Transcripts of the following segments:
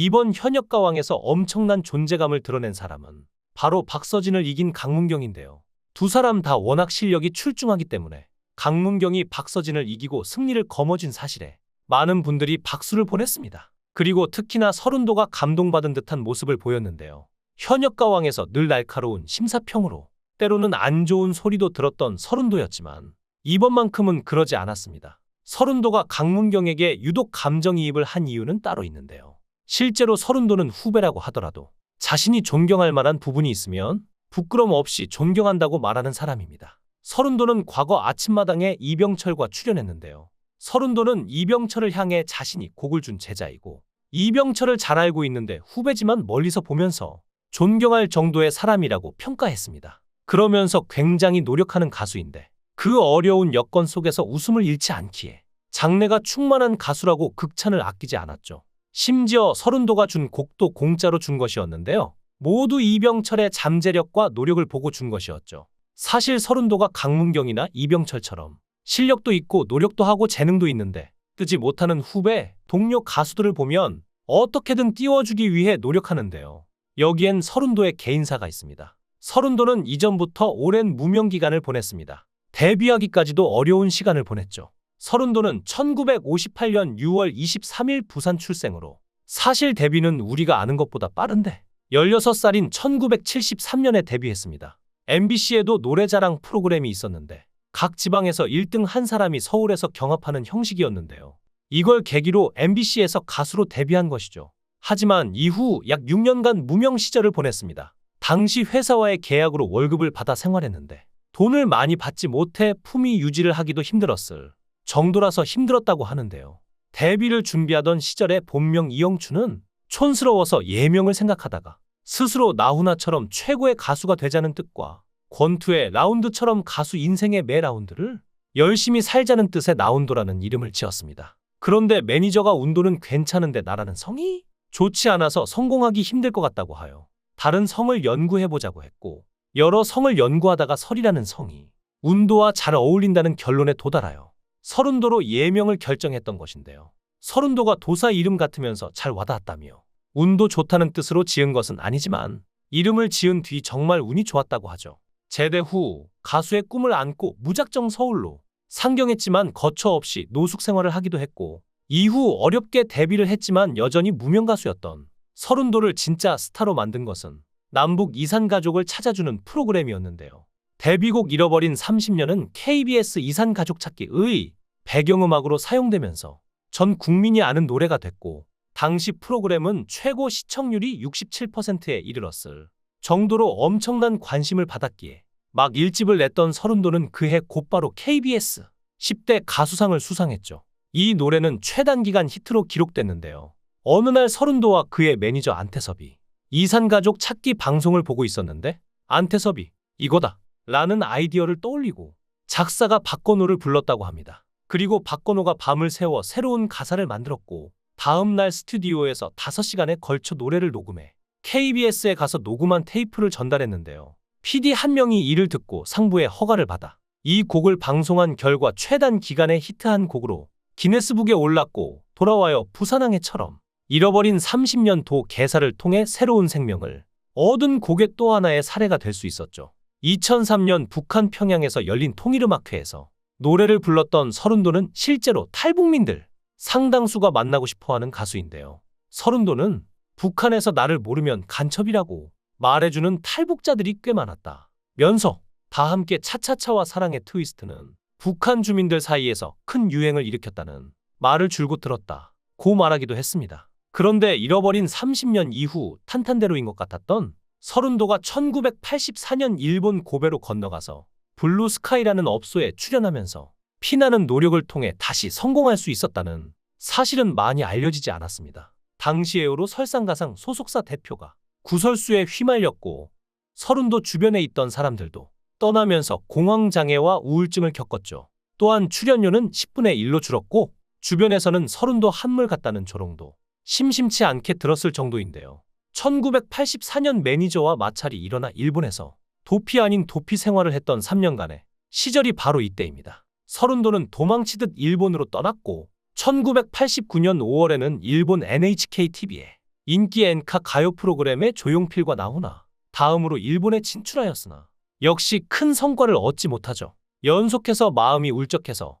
이번 현역 가왕에서 엄청난 존재감을 드러낸 사람은 바로 박서진을 이긴 강문경인데요. 두 사람 다 워낙 실력이 출중하기 때문에 강문경이 박서진을 이기고 승리를 거머쥔 사실에 많은 분들이 박수를 보냈습니다. 그리고 특히나 서른도가 감동받은 듯한 모습을 보였는데요. 현역 가왕에서 늘 날카로운 심사평으로 때로는 안 좋은 소리도 들었던 서른도였지만 이번만큼은 그러지 않았습니다. 서른도가 강문경에게 유독 감정이입을 한 이유는 따로 있는데요. 실제로 서른도는 후배라고 하더라도 자신이 존경할 만한 부분이 있으면 부끄럼 없이 존경한다고 말하는 사람입니다. 서른도는 과거 아침마당에 이병철과 출연했는데요. 서른도는 이병철을 향해 자신이 곡을 준 제자이고 이병철을 잘 알고 있는데 후배지만 멀리서 보면서 존경할 정도의 사람이라고 평가했습니다. 그러면서 굉장히 노력하는 가수인데 그 어려운 여건 속에서 웃음을 잃지 않기에 장래가 충만한 가수라고 극찬을 아끼지 않았죠. 심지어 서른도가 준 곡도 공짜로 준 것이었는데요. 모두 이병철의 잠재력과 노력을 보고 준 것이었죠. 사실 서른도가 강문경이나 이병철처럼 실력도 있고 노력도 하고 재능도 있는데 뜨지 못하는 후배, 동료 가수들을 보면 어떻게든 띄워주기 위해 노력하는데요. 여기엔 서른도의 개인사가 있습니다. 서른도는 이전부터 오랜 무명 기간을 보냈습니다. 데뷔하기까지도 어려운 시간을 보냈죠. 서른도는 1958년 6월 23일 부산 출생으로 사실 데뷔는 우리가 아는 것보다 빠른데 16살인 1973년에 데뷔했습니다. MBC에도 노래자랑 프로그램이 있었는데 각 지방에서 1등 한 사람이 서울에서 경합하는 형식이었는데요. 이걸 계기로 MBC에서 가수로 데뷔한 것이죠. 하지만 이후 약 6년간 무명 시절을 보냈습니다. 당시 회사와의 계약으로 월급을 받아 생활했는데 돈을 많이 받지 못해 품위 유지를 하기도 힘들었을 정도라서 힘들었다고 하는데요. 데뷔를 준비하던 시절에 본명 이영춘은 촌스러워서 예명을 생각하다가 스스로 나훈아처럼 최고의 가수가 되자는 뜻과 권투의 라운드처럼 가수 인생의 매 라운드를 열심히 살자는 뜻의 나운도라는 이름을 지었습니다. 그런데 매니저가 운도는 괜찮은데 나라는 성이 좋지 않아서 성공하기 힘들 것 같다고 하여 다른 성을 연구해보자고 했고 여러 성을 연구하다가 설이라는 성이 운도와 잘 어울린다는 결론에 도달하여 서른도로 예명을 결정했던 것인데요. 서른도가 도사 이름 같으면서 잘 와닿았다며 운도 좋다는 뜻으로 지은 것은 아니지만 이름을 지은 뒤 정말 운이 좋았다고 하죠. 제대 후 가수의 꿈을 안고 무작정 서울로 상경했지만 거처 없이 노숙 생활을 하기도 했고 이후 어렵게 데뷔를 했지만 여전히 무명 가수였던 서른도를 진짜 스타로 만든 것은 남북 이산 가족을 찾아주는 프로그램이었는데요. 데뷔곡 잃어버린 30년은 KBS 이산 가족 찾기의 배경음악으로 사용되면서 전 국민이 아는 노래가 됐고 당시 프로그램은 최고 시청률이 67%에 이르렀을 정도로 엄청난 관심을 받았기에 막 1집을 냈던 서른도는 그해 곧바로 KBS 10대 가수상을 수상했죠. 이 노래는 최단기간 히트로 기록됐는데요. 어느 날 서른도와 그의 매니저 안태섭이 이산가족 찾기 방송을 보고 있었는데 안태섭이 이거다 라는 아이디어를 떠올리고 작사가 박건호를 불렀다고 합니다. 그리고 박건호가 밤을 새워 새로운 가사를 만들었고 다음 날 스튜디오에서 5시간에 걸쳐 노래를 녹음해 KBS에 가서 녹음한 테이프를 전달했는데요. PD 한 명이 이를 듣고 상부의 허가를 받아 이 곡을 방송한 결과 최단 기간에 히트한 곡으로 기네스북에 올랐고 돌아와요 부산항해처럼 잃어버린 30년 도 개사를 통해 새로운 생명을 얻은 곡의 또 하나의 사례가 될 수 있었죠. 2003년 북한 평양에서 열린 통일음악회에서 노래를 불렀던 서른도는 실제로 탈북민들 상당수가 만나고 싶어하는 가수인데요. 서른도는 북한에서 나를 모르면 간첩이라고 말해주는 탈북자들이 꽤 많았다. 면서 다 함께 차차차와 사랑의 트위스트는 북한 주민들 사이에서 큰 유행을 일으켰다는 말을 줄곧 들었다. 고 말하기도 했습니다. 그런데 잃어버린 30년 이후 탄탄대로인 것 같았던 서른도가 1984년 일본 고베로 건너가서 블루스카이라는 업소에 출연하면서 피나는 노력을 통해 다시 성공할 수 있었다는 사실은 많이 알려지지 않았습니다. 당시 에어로 설상가상 소속사 대표가 구설수에 휘말렸고 서른도 주변에 있던 사람들도 떠나면서 공황장애와 우울증을 겪었죠. 또한 출연료는 10분의 1로 줄었고 주변에서는 서른도 한물 같다는 조롱도 심심치 않게 들었을 정도인데요. 1984년 매니저와 마찰이 일어나 일본에서 도피 아닌 도피 생활을 했던 3년간의 시절이 바로 이때입니다. 서른도는 도망치듯 일본으로 떠났고 1989년 5월에는 일본 NHK TV에 인기 엔카 가요 프로그램에 조용필과 나훈아, 다음으로 일본에 진출하였으나 역시 큰 성과를 얻지 못하죠. 연속해서 마음이 울적해서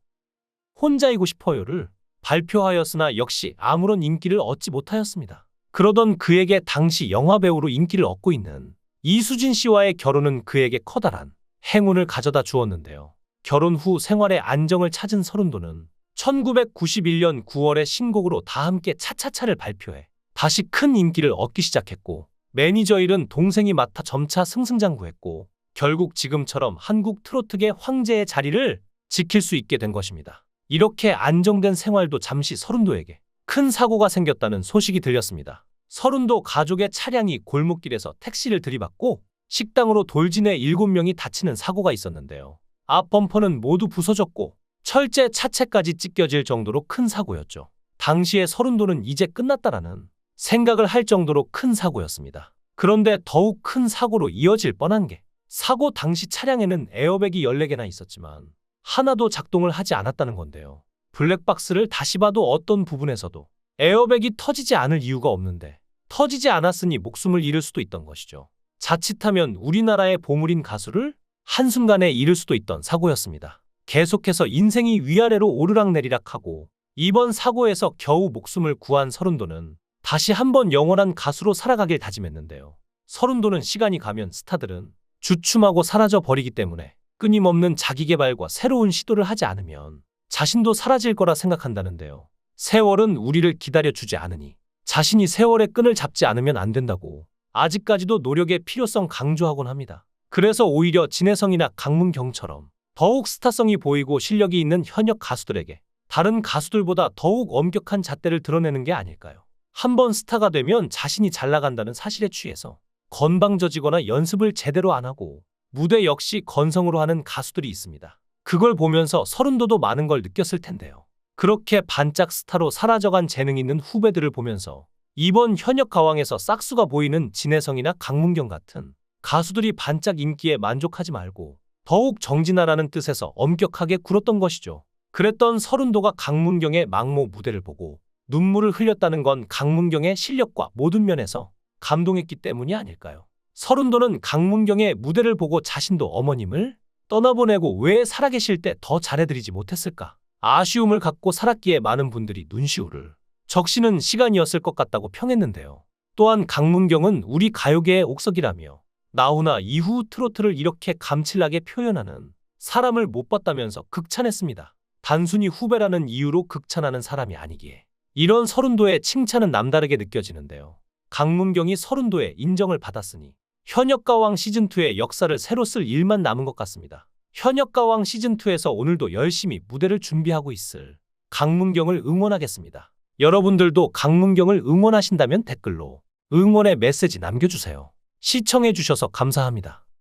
혼자이고 싶어요를 발표하였으나 역시 아무런 인기를 얻지 못하였습니다. 그러던 그에게 당시 영화배우로 인기를 얻고 있는 이수진 씨와의 결혼은 그에게 커다란 행운을 가져다 주었는데요. 결혼 후 생활의 안정을 찾은 서른도는 1991년 9월에 신곡으로 다 함께 차차차를 발표해 다시 큰 인기를 얻기 시작했고 매니저 일은 동생이 맡아 점차 승승장구했고 결국 지금처럼 한국 트로트계 황제의 자리를 지킬 수 있게 된 것입니다. 이렇게 안정된 생활도 잠시 서른도에게 큰 사고가 생겼다는 소식이 들렸습니다. 서른도 가족의 차량이 골목길에서 택시를 들이받고 식당으로 돌진해 7명이 다치는 사고가 있었는데요. 앞 범퍼는 모두 부서졌고 철제 차체까지 찢겨질 정도로 큰 사고였죠. 당시에 서른도는 이제 끝났다라는 생각을 할 정도로 큰 사고였습니다. 그런데 더욱 큰 사고로 이어질 뻔한 게 사고 당시 차량에는 에어백이 14개나 있었지만 하나도 작동을 하지 않았다는 건데요. 블랙박스를 다시 봐도 어떤 부분에서도 에어백이 터지지 않을 이유가 없는데 터지지 않았으니 목숨을 잃을 수도 있던 것이죠. 자칫하면 우리나라의 보물인 가수를 한순간에 잃을 수도 있던 사고였습니다. 계속해서 인생이 위아래로 오르락내리락하고 이번 사고에서 겨우 목숨을 구한 서른도는 다시 한번 영원한 가수로 살아가길 다짐했는데요. 서른도는 시간이 가면 스타들은 주춤하고 사라져 버리기 때문에 끊임없는 자기 개발과 새로운 시도를 하지 않으면 자신도 사라질 거라 생각한다는데요. 세월은 우리를 기다려주지 않으니 자신이 세월의 끈을 잡지 않으면 안 된다고 아직까지도 노력의 필요성 강조하곤 합니다. 그래서 오히려 진혜성이나 강문경처럼 더욱 스타성이 보이고 실력이 있는 현역 가수들에게 다른 가수들보다 더욱 엄격한 잣대를 드러내는 게 아닐까요? 한번 스타가 되면 자신이 잘 나간다는 사실에 취해서 건방져지거나 연습을 제대로 안 하고 무대 역시 건성으로 하는 가수들이 있습니다. 그걸 보면서 서른도도 많은 걸 느꼈을 텐데요. 그렇게 반짝 스타로 사라져간 재능 있는 후배들을 보면서 이번 현역 가왕에서 싹수가 보이는 진혜성이나 강문경 같은 가수들이 반짝 인기에 만족하지 말고 더욱 정진하라는 뜻에서 엄격하게 굴었던 것이죠. 그랬던 서른도가 강문경의 망모 무대를 보고 눈물을 흘렸다는 건 강문경의 실력과 모든 면에서 감동했기 때문이 아닐까요? 서른도는 강문경의 무대를 보고 자신도 어머님을 떠나보내고 왜 살아계실 때 더 잘해드리지 못했을까? 아쉬움을 갖고 살았기에 많은 분들이 눈시울을 적시는 시간이었을 것 같다고 평했는데요. 또한 강문경은 우리 가요계의 옥석이라며 나훈아 이후 트로트를 이렇게 감칠나게 표현하는 사람을 못 봤다면서 극찬했습니다. 단순히 후배라는 이유로 극찬하는 사람이 아니기에 이런 서른도의 칭찬은 남다르게 느껴지는데요. 강문경이 서른도의 인정을 받았으니 현역가왕 시즌2의 역사를 새로 쓸 일만 남은 것 같습니다. 현역가왕 시즌2에서 오늘도 열심히 무대를 준비하고 있을 강문경을 응원하겠습니다. 여러분들도 강문경을 응원하신다면 댓글로 응원의 메시지 남겨주세요. 시청해주셔서 감사합니다.